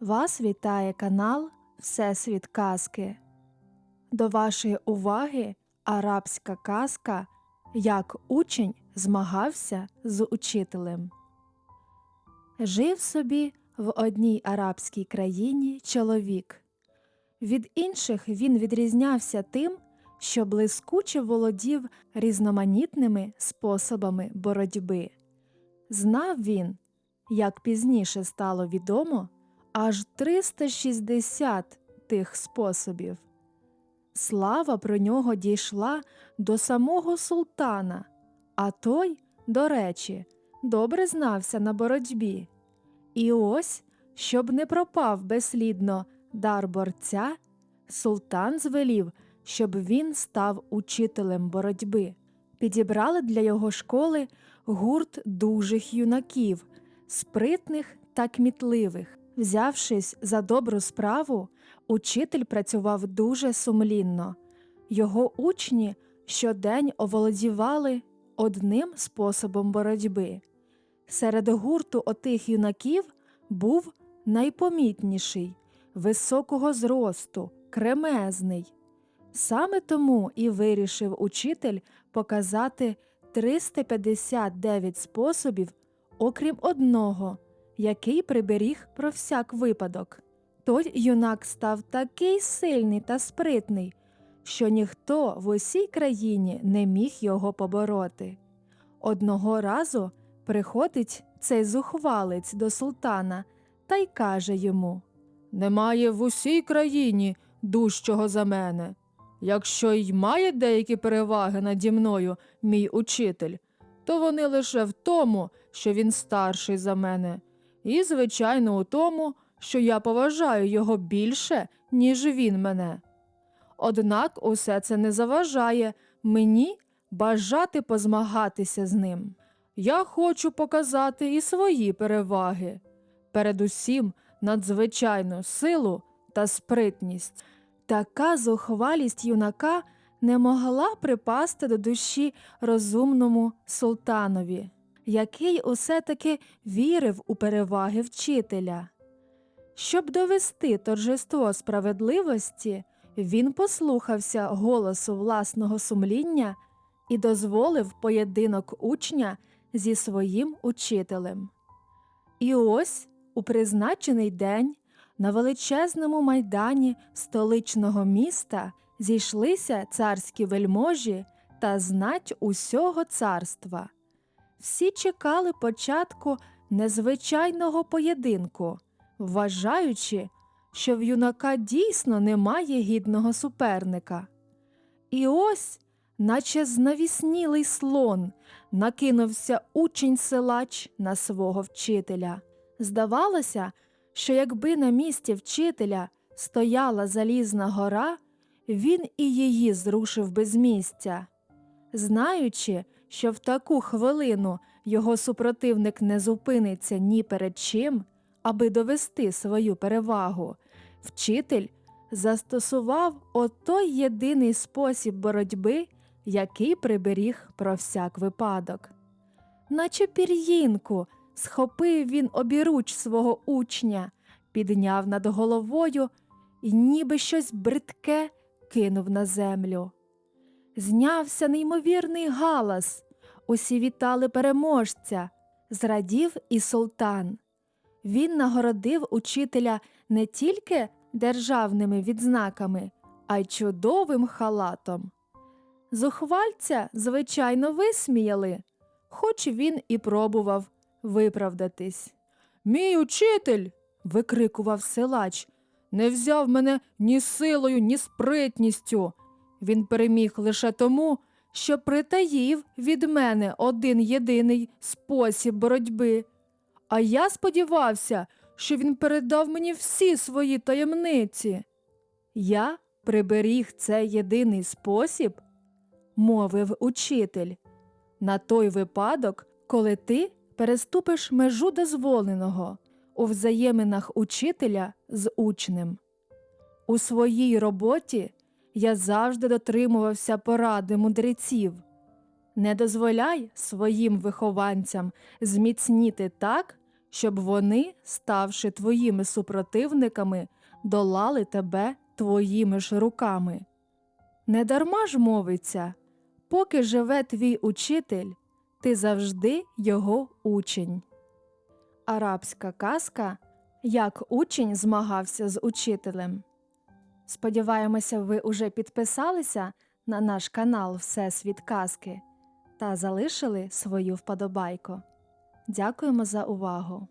Вас вітає канал Всесвіт Казки. До вашої уваги арабська казка Як учень змагався з учителем. Жив собі в одній арабській країні чоловік. Від інших він відрізнявся тим, що блискуче володів різноманітними способами боротьби. Знав він, як пізніше стало відомо, аж 360 тих способів. Слава про нього дійшла до самого султана, а той, до речі, добре знався на боротьбі. І ось, щоб не пропав безслідно дар борця, султан звелів, щоб він став учителем боротьби. Підібрали для його школи гурт дужих юнаків, спритних та кмітливих. Взявшись за добру справу, учитель працював дуже сумлінно. Його учні щодень оволодівали одним способом боротьби. Серед гурту отих юнаків був найпомітніший, високого зросту, кремезний. Саме тому і вирішив учитель показати 359 способів, окрім одного, який приберіг про всяк випадок. Той юнак став такий сильний та спритний, що ніхто в усій країні не міг його побороти. Одного разу приходить цей зухвалець до султана та й каже йому Немає в усій країні дужчого за мене. Якщо й має деякі переваги наді мною, мій учитель, то вони лише в тому, що він старший за мене, і, звичайно, у тому, що я поважаю його більше, ніж він мене. Однак усе це не заважає мені бажати позмагатися з ним. Я хочу показати і свої переваги, передусім надзвичайну силу та спритність. Така зухвалість юнака не могла припасти до душі розумному султанові, який усе таки вірив у переваги вчителя. Щоб довести торжество справедливості, він послухався голосу власного сумління і дозволив поєдинок учня зі своїм учителем. І ось у призначений день на величезному майдані столичного міста зійшлися царські вельможі та знать усього царства. Всі чекали початку незвичайного поєдинку, вважаючи, що в юнака дійсно немає гідного суперника. І ось, наче знавіснілий слон, накинувся учень силач на свого вчителя. Здавалося, що якби на місці вчителя стояла залізна гора, він і її зрушив без місця. Знаючи, що в таку хвилину його супротивник не зупиниться ні перед чим, аби довести свою перевагу, вчитель застосував отой єдиний спосіб боротьби, який приберіг про всяк випадок. Наче пір'їнку схопив він обіруч свого учня, підняв над головою і ніби щось бридке кинув на землю. Знявся неймовірний галас, усі вітали переможця, зрадів і султан. Він нагородив учителя не тільки державними відзнаками, а й чудовим халатом. Зухвальця, звичайно, висміяли, хоч він і пробував виправдатись. Мій учитель. викрикував силач, не взяв мене ні силою, ні спритністю. Він переміг лише тому, що притаїв від мене один єдиний спосіб боротьби. А я сподівався, що він передав мені всі свої таємниці. Я приберіг цей єдиний спосіб, мовив учитель, на той випадок, коли ти переступиш межу дозволеного у взаєминах учителя з учнем. У своїй роботі я завжди дотримувався поради мудреців. Не дозволяй своїм вихованцям зміцніти так, щоб вони, ставши твоїми супротивниками, долали тебе твоїми ж руками. Недарма ж мовиться, поки живе твій учитель, ти завжди його учень. Арабська казка Як учень змагався з учителем. Сподіваємося, ви уже підписалися на наш канал Всесвіт Казки та залишили свою вподобайку. Дякуємо за увагу!